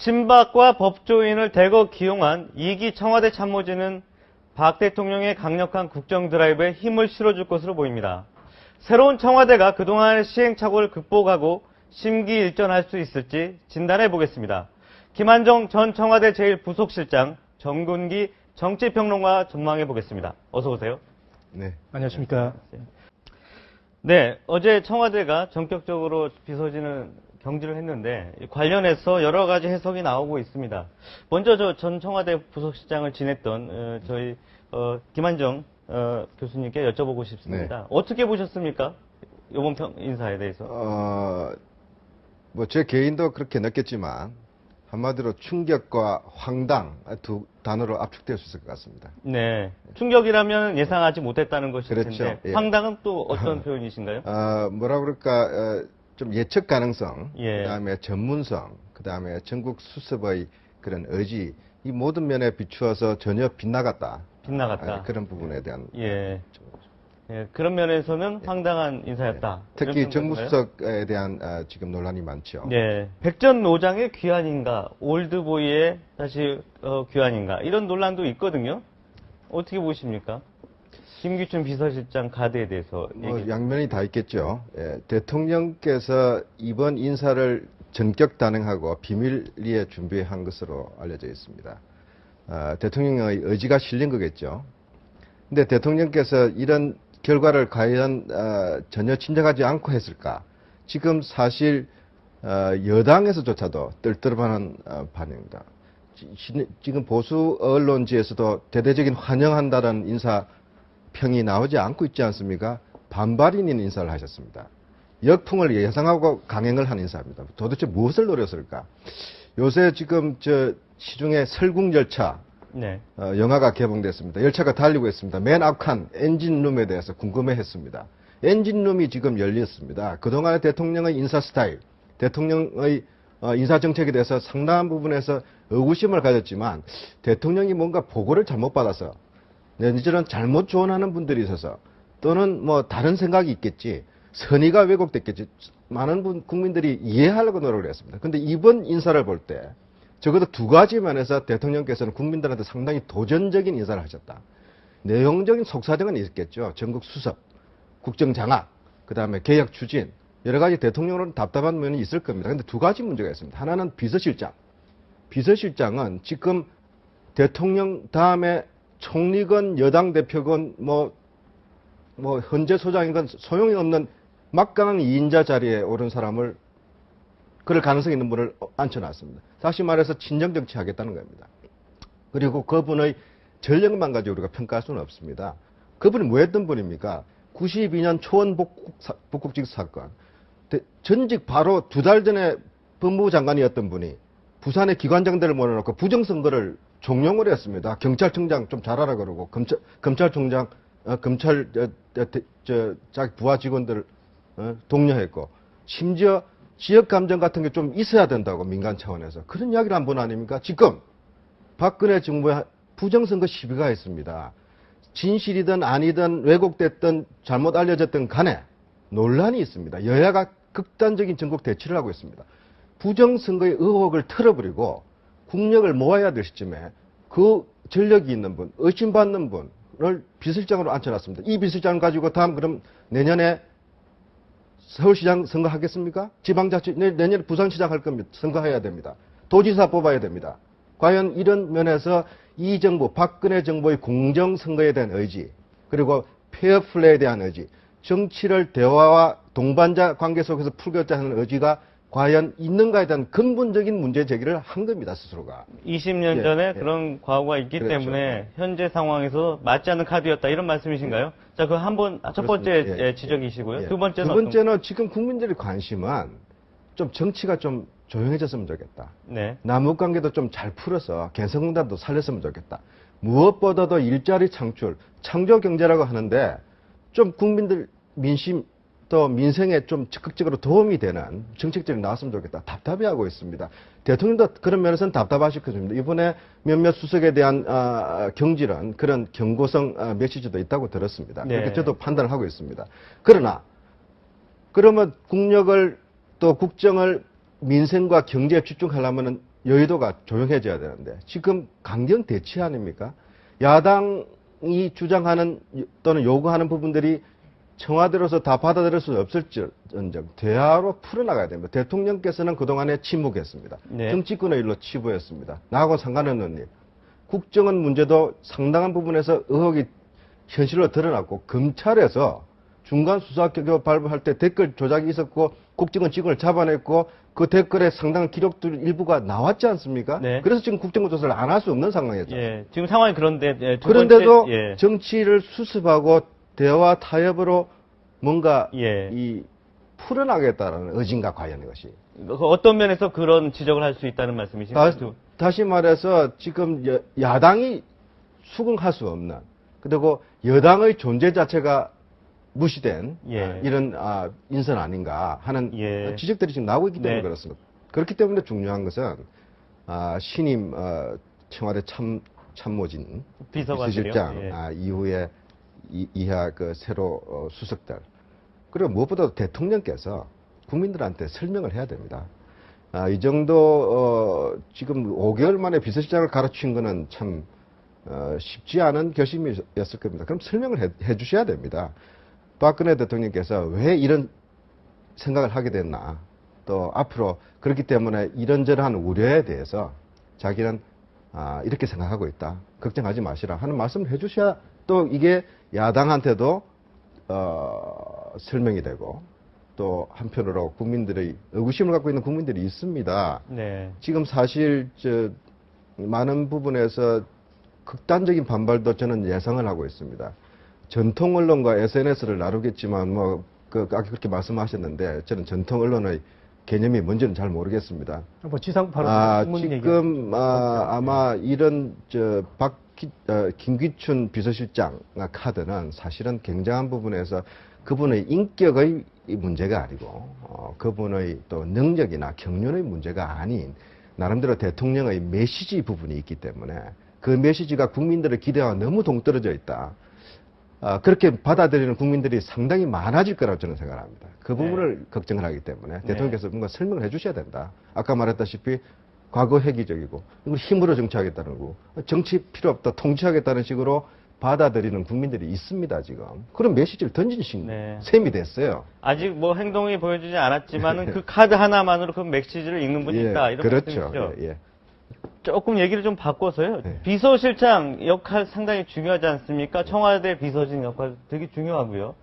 친박과 법조인을 대거 기용한 2기 청와대 참모진은 박 대통령의 강력한 국정 드라이브에 힘을 실어줄 것으로 보입니다. 새로운 청와대가 그동안의 시행착오를 극복하고 심기일전할 수 있을지 진단해 보겠습니다. 김한정 전 청와대 제1부속실장, 정군기 정치평론가 전망해 보겠습니다. 어서 오세요. 네. 안녕하십니까. 네, 어제 청와대가 전격적으로 비서진을 경질을 했는데 관련해서 여러 가지 해석이 나오고 있습니다. 먼저 저 전 청와대 부속실장을 지냈던 어, 저희 어, 김한정 어, 교수님께 여쭤보고 싶습니다. 네. 어떻게 보셨습니까? 이번 평- 인사에 대해서. 어, 뭐 제 개인도 그렇게 느꼈지만 한마디로 충격과 황당 두 단어로 압축될 수 있을 것 같습니다. 네, 충격이라면 예상하지 못했다는 것일 그렇죠. 텐데 예. 황당은 또 어떤 표현이신가요? 어, 뭐라 그럴까 어, 좀 예측 가능성, 예. 그다음에 전문성, 그다음에 전국 수습의 그런 의지 이 모든 면에 비추어서 전혀 빗나갔다. 빗나갔다. 아, 그런 부분에 대한 예. 예, 그런 면에서는 황당한 인사였다. 예. 특히? 정무수석에 대한 어, 지금 논란이 많죠. 네. 백전 노장의 귀환인가, 올드보이의 다시 어, 귀환인가 이런 논란도 있거든요. 어떻게 보십니까? 김기춘 비서실장 가드에 대해서 뭐. 양면이 다 있겠죠. 예, 대통령께서 이번 인사를 전격 단행하고 비밀리에 준비한 것으로 알려져 있습니다. 아, 대통령의 의지가 실린 거겠죠. 근데 대통령께서 이런 결과를 과연 아, 전혀 친정하지 않고 했을까? 지금 사실 아, 여당에서조차도 떨떠름하는 아, 반응입니다. 지- 시- 지금 보수 언론지에서도 대대적인 환영한다는 인사 평이 나오지 않고 있지 않습니까? 있는 인사를 하셨습니다. 역풍을 예상하고 강행을 한 인사입니다. 도대체 무엇을 노렸을까? 요새 지금 저 시중에 설국 열차 네. 어, 영화가 개봉됐습니다. 열차가 달리고 있습니다. 맨 앞칸 엔진룸에 대해서 궁금해했습니다. 엔진룸이 지금 열렸습니다. 그동안의 대통령의 인사 스타일, 대통령의 어, 인사 정책에 대해서 상당한 부분에서 의구심을 가졌지만 대통령이 뭔가 보고를 잘못 받아서 내지는 잘못 조언하는 분들이 있어서 또는 뭐 다른 생각이 있겠지 선의가 왜곡됐겠지 많은 분, 국민들이 이해하려고 노력을 했습니다. 근데 이번 인사를 볼 때 적어도 두 가지 면에서 대통령께서는 국민들한테 상당히 도전적인 인사를 하셨다. 내용적인 속사정은 있겠죠. 전국 수습, 국정 장악, 그 다음에 개혁 추진, 여러 가지 대통령으로는 답답한 면이 있을 겁니다. 근데 두 가지 문제가 있습니다. 하나는 비서실장. 비서실장은 지금 대통령 다음에 총리건 여당 대표건 뭐, 뭐, 현재 소장인 건 소용이 없는 막강한 2인자 자리에 오른 사람을 그럴 가능성이 있는 분을 앉혀놨습니다. 다시 말해서 친정 정치하겠다는 겁니다. 그리고 그분의 전력만 가지고 우리가 평가할 수는 없습니다. 그분이 뭐 했던 분입니까? 92년 초원 복국, 사- 복국직 사건. 대- 전직 바로 두 달 전에 법무부 장관이었던 분이 부산의 기관장들을 모아놓고 부정선거를 종용을 했습니다. 경찰청장 좀 잘하라 그러고 검찰, 검찰총장, 어, 검찰 저, 저, 대- 저, 자기 부하 직원들을 어, 독려했고 심지어 지역 감정 같은 게 좀 있어야 된다고 민간 차원에서 그런 이야기를 한 분 아닙니까? 지금 박근혜 정부의 부정선거 시비가 있습니다. 진실이든 아니든 왜곡됐든 잘못 알려졌든 간에 논란이 있습니다. 여야가 극단적인 전국 대치를 하고 있습니다. 부정선거의 의혹을 털어버리고 국력을 모아야 될 시점에 그 전력이 있는 분, 의심받는 분을 비서실장으로 앉혀놨습니다. 이 비서실장을 가지고 다음 그럼 내년에 서울시장 선거하겠습니까? 지방자치 내- 내년에 부산시장 할 겁니다. 선거해야 됩니다. 도지사 뽑아야 됩니다. 과연 이런 면에서 이 정부 박근혜 정부의 공정 선거에 대한 의지 그리고 페어플레이에 대한 의지 정치를 대화와 동반자 관계 속에서 풀겠다 하는 의지가 과연 있는가에 대한 근본적인 문제 제기를 한 겁니다 스스로가. 20년 예, 전에 예. 그런 과거가 있기 그렇죠. 때문에 현재 상황에서 맞지 않는 카드였다 이런 말씀이신가요? 자, 그 한 번 첫 번째 그렇습니다. 예, 예, 지적이시고요. 예. 두 번째는 두 어떤- 번째는 지금 국민들의 관심은 좀 정치가 좀 조용해졌으면 좋겠다. 네. 남북 관계도 좀 잘 풀어서 개성공단도 살렸으면 좋겠다. 무엇보다도 일자리 창출, 창조 경제라고 하는데 좀 국민들 민심 또 민생에 좀 적극적으로 도움이 되는 정책들이 나왔으면 좋겠다. 답답해하고 있습니다. 대통령도 그런 면에서는 답답하실 것입니다. 이번에 몇몇 수석에 대한 아, 경질은 그런 경고성 아, 메시지도 있다고 들었습니다. 네. 그렇게 저도 판단을 하고 있습니다. 그러나 그러면 국력을 또 국정을 민생과 경제에 집중하려면은 여의도가 조용해져야 되는데 지금 강경 대치 아닙니까? 야당이 주장하는 또는 요구하는 부분들이 청와대로서 다 받아들일 수 없을지언정 대화로 풀어나가야 됩니다. 대통령께서는 그동안에 침묵했습니다. 네. 정치권의 일로 치부했습니다. 나하고 상관없는 일. 국정원 문제도 상당한 부분에서 의혹이 현실로 드러났고 검찰에서 중간 수사 결과 발부할 때 댓글 조작이 있었고 국정원 직원을 잡아냈고 그 댓글에 상당한 기록들 일부가 나왔지 않습니까? 네. 그래서 지금 국정원 조사를 안 할 수 없는 상황이었죠. 예, 지금 상황이 그런데 예, 두 그런데도 예. 정치를 수습하고 대화 타협으로 뭔가 예. 이 풀어나겠다는 의지인가 과연 이것이. 그 어떤 면에서 그런 지적을 할 수 있다는 말씀이신가요? 다, 다시 말해서 지금 여- 야당이 수긍할 수 없는 그리고 여당의 존재 자체가 무시된 예. 아, 이런 아, 인선 아닌가 하는 예. 지적들이 지금 나오고 있기 때문에 네. 그렇습니다. 그렇기 때문에 중요한 것은 아, 신임 어, 청와대 참 참모진? 비서실장 예. 아, 이후에 이, 이 하 그 새로 어, 수석들 그리고 무엇보다도 대통령께서 국민들한테 설명을 해야 됩니다. 아, 이 정도 어, 지금 5개월 만에 비서실장을 가르친 거는 참 어, 쉽지 않은 결심이었을 겁니다. 그럼 설명을 해, 해 주셔야 됩니다. 박근혜 대통령께서 왜 이런 생각을 하게 됐나 또 앞으로 그렇기 때문에 이런저런 우려에 대해서 자기는 아, 이렇게 생각하고 있다. 걱정하지 마시라 하는 말씀을 해주셔야 또 이게 야당한테도 어, 설명이 되고 또 한편으로 국민들의 의구심을 갖고 있는 국민들이 있습니다. 네. 지금 사실 저 많은 부분에서 극단적인 반발도 저는 예상을 하고 있습니다. 전통 언론과 SNS를 나누겠지만 뭐 그, 아까 그렇게 말씀하셨는데 저는 전통 언론의 개념이 뭔지는 잘 모르겠습니다. 뭐 지상 바로 아. 지금 아, 아마 이런 저 박 기, 어, 김기춘 비서실장 카드는 사실은 굉장한 부분에서 그분의 인격의 이 문제가 아니고 어, 그분의 또 능력이나 경륜의 문제가 아닌 나름대로 대통령의 메시지 부분이 있기 때문에 그 메시지가 국민들의 기대와 너무 동떨어져 있다. 아, 그렇게 받아들이는 국민들이 상당히 많아질 거라고 저는 생각합니다. 그 부분을 걱정을 하기 때문에 대통령께서 뭔가 설명을 해 주셔야 된다. 아까 말했다시피 과거 회기적이고 이걸 힘으로 정치하겠다는 거고 정치 필요 없다 통치하겠다는 식으로 받아들이는 국민들이 있습니다 지금 그런 메시지를 던진 신 네. 셈이 됐어요. 아직 뭐 행동이 보여주지 않았지만은 그 카드 하나만으로 그 메시지를 읽는 분이 있다. 이런 그렇죠. 예, 예. 조금 얘기를 좀 바꿔서요. 네. 비서실장 역할 상당히 중요하지 않습니까? 청와대 비서진 역할 되게 중요하고요.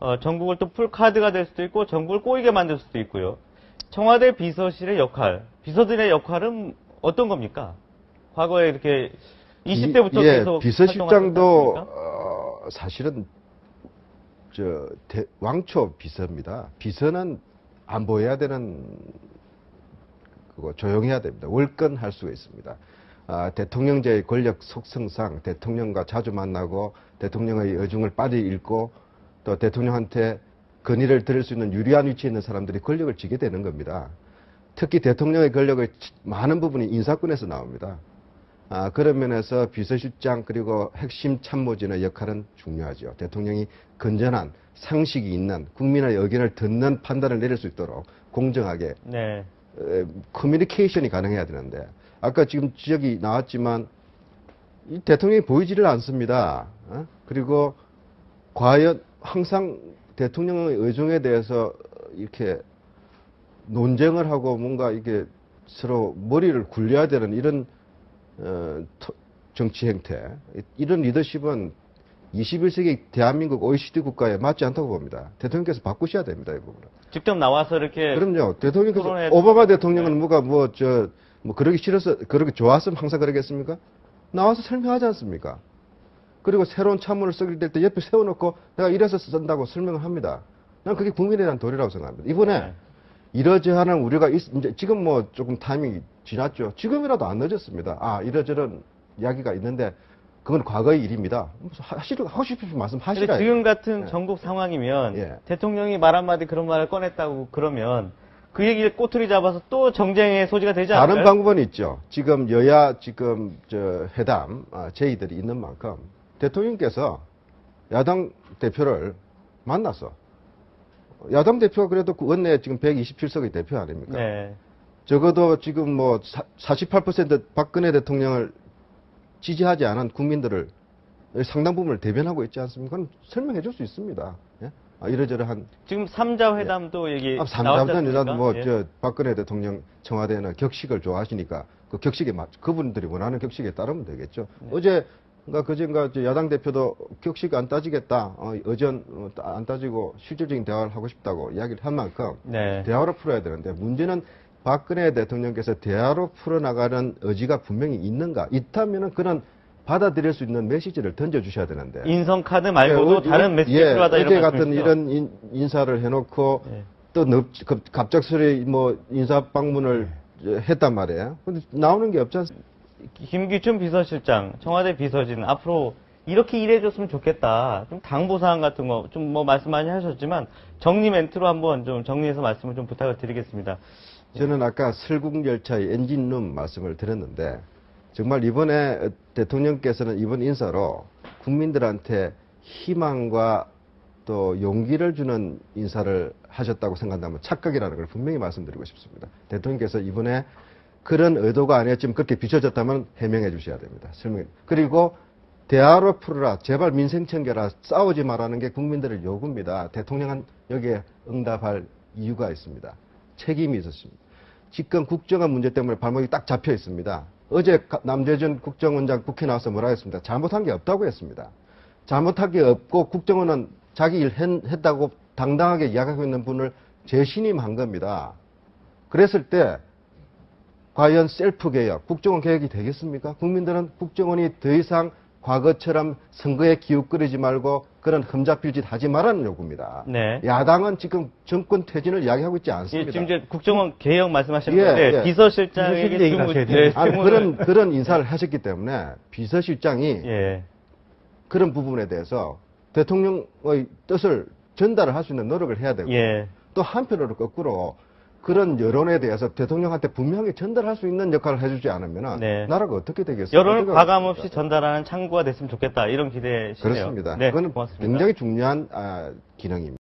어, 전국을 또 풀 카드가 될 수도 있고 전국을 꼬이게 만들 수도 있고요. 청와대 비서실의 역할, 비서들의 역할은 어떤 겁니까? 과거에 이렇게 20대부터 이- 예, 계속 비서실장도? 어, 사실은 저 대- 왕초 비서입니다. 비서는 안 보여야 되는 그거 조용해야 됩니다. 월권 할 수가 있습니다. 아, 대통령제의 권력 속성상 대통령과 자주 만나고 대통령의 의중을 빨리 읽고 또 대통령한테 건의를 들을 수 있는 유리한 위치에 있는 사람들이 권력을 쥐게 되는 겁니다. 특히 대통령의 권력의 많은 부분이 인사권에서 나옵니다. 아, 그런 면에서 비서실장 그리고 핵심 참모진의 역할은 중요하죠. 대통령이 건전한 상식이 있는 국민의 의견을 듣는 판단을 내릴 수 있도록 공정하게 네. 에, 커뮤니케이션이 가능해야 되는데 아까 지금 지적이 나왔지만 이 대통령이 보이지를 않습니다. 어? 그리고 과연 항상 대통령의 의중에 대해서 이렇게 논쟁을 하고 뭔가 이게 서로 머리를 굴려야 되는 이런 어, 토- 정치 행태 이런 리더십은 21세기 대한민국 OECD 국가에 맞지 않다고 봅니다. 대통령께서 바꾸셔야 됩니다, 이 부분은. 직접 나와서 이렇게 그럼요. 대통령께서 토론해야 오바마. 대통령은 뭐가 뭐저뭐 그러기 싫어서 그러기 좋았으면 항상 그러겠습니까? 나와서 설명하지 않습니까? 그리고 새로운 참모를 쓰게 될 때 옆에 세워놓고 내가 이래서 쓴다고 설명을 합니다. 난 그게 국민에 대한 도리라고 생각합니다. 이번에 네. 이러저러한 우려가 있, 이제 지금 뭐 조금 타이밍이 지났죠. 지금이라도 안 늦었습니다. 아 이러저런 이야기가 있는데 그건 과거의 일입니다. 하시고 하고 싶으신 말씀 하시라. 지금 같은 예. 전국 상황이면 예. 대통령이 말 한마디 그런 말을 꺼냈다고 그러면 그 얘기를 꼬투리 잡아서 또 정쟁의 소지가 되지 않을까요? 다른 방법은 있죠. 지금 여야 지금 저 회담 아, 제의들이 있는 만큼 대통령께서 야당 대표를 만나서 야당 대표가 그래도 그 원내 지금 127석의 대표 아닙니까? 네. 적어도 지금 뭐 48% 박근혜 대통령을 지지하지 않은 국민들을 상당 부분을 대변하고 있지 않습니까? 그럼 설명해 줄 수 있습니다. 예? 아, 이러저러한 지금 삼자 회담도 얘기 아, 나왔지 삼자든 않습니까? 이라도 뭐, 예. 저, 박근혜 대통령 청와대는 격식을 좋아하시니까 그 격식에 맞, 그분들이 원하는 격식에 따르면 되겠죠. 네. 어제, 가 그젠가 저 야당 대표도 격식 안 따지겠다, 어, 의전 어, 따- 안 따지고 실질적인 대화를 하고 싶다고 이야기를 한 만큼 네. 대화로 풀어야 되는데 문제는 박근혜 대통령께서 대화로 풀어나가는 의지가 분명히 있는가? 있다면은 그런 받아들일 수 있는 메시지를 던져주셔야 되는데. 인성 카드 말고도 예, 다른 어, 메시지 예, 필요하다 이런 같은? 이런 인, 인사를 해놓고 예. 또 넙, 급- 갑작스레 뭐 인사 방문을 네. 했단 말이에요. 근데 나오는 게 없지 않습니까? 김기춘 비서실장, 청와대 비서진 앞으로 이렇게 일해줬으면 좋겠다. 좀 당부사항 같은 거 좀 뭐 말씀 많이 하셨지만 정리 멘트로 한번 좀 정리해서 말씀을 좀 부탁을 드리겠습니다. 저는 아까 설국열차의 엔진룸 말씀을 드렸는데 정말 이번에 대통령께서는 이번 인사로 국민들한테 희망과 또 용기를 주는 인사를 하셨다고 생각한다면 착각이라는 걸 분명히 말씀드리고 싶습니다. 대통령께서 이번에 그런 의도가 아니었지만 그렇게 비춰졌다면 해명해 주셔야 됩니다. 설명. 그리고 대화로 풀어라. 제발 민생 챙겨라. 싸우지 말라는 게 국민들의 요구입니다. 대통령은 여기에 응답할 이유가 있습니다. 책임이 있었습니다. 지금 국정원 문제 때문에 발목이 딱 잡혀 있습니다. 어제 가- 남재준 국정원장 국회 나와서 뭐라 했습니다. 잘못한 게 없다고 했습니다. 잘못한 게 없고 국정원은 자기 일 했- 했다고 당당하게 이야기하고 있는 분을 재신임한 겁니다. 그랬을 때 과연 셀프 개혁, 국정원 개혁이 되겠습니까? 국민들은 국정원이 더 이상 과거처럼 선거에 기웃거리지 말고 그런 흠잡힐 짓 하지 말라는 요구입니다. 네. 야당은 지금 정권 퇴진을 이야기하고 있지 예, 않습니다. 지금 이제 국정원 개혁 말씀하시는 예, 건데 예. 비서실장에게 가셔야 예, 주문을- 그런 그런 인사를 하셨기 때문에 비서실장이 예. 그런 부분에 대해서 대통령의 뜻을 전달을 할 수 있는 노력을 해야 되고 예. 또 한편으로 거꾸로 그런 여론에 대해서 대통령한테 분명히 전달할 수 있는 역할을 해주지 않으면 네. 나라가 어떻게 되겠습니까? 여론을 과감 없이? 전달하는 창구가 됐으면 좋겠다 이런 기대시네요. 그렇습니다. 네, 그건 고맙습니다. 굉장히 중요한 아, 기능입니다.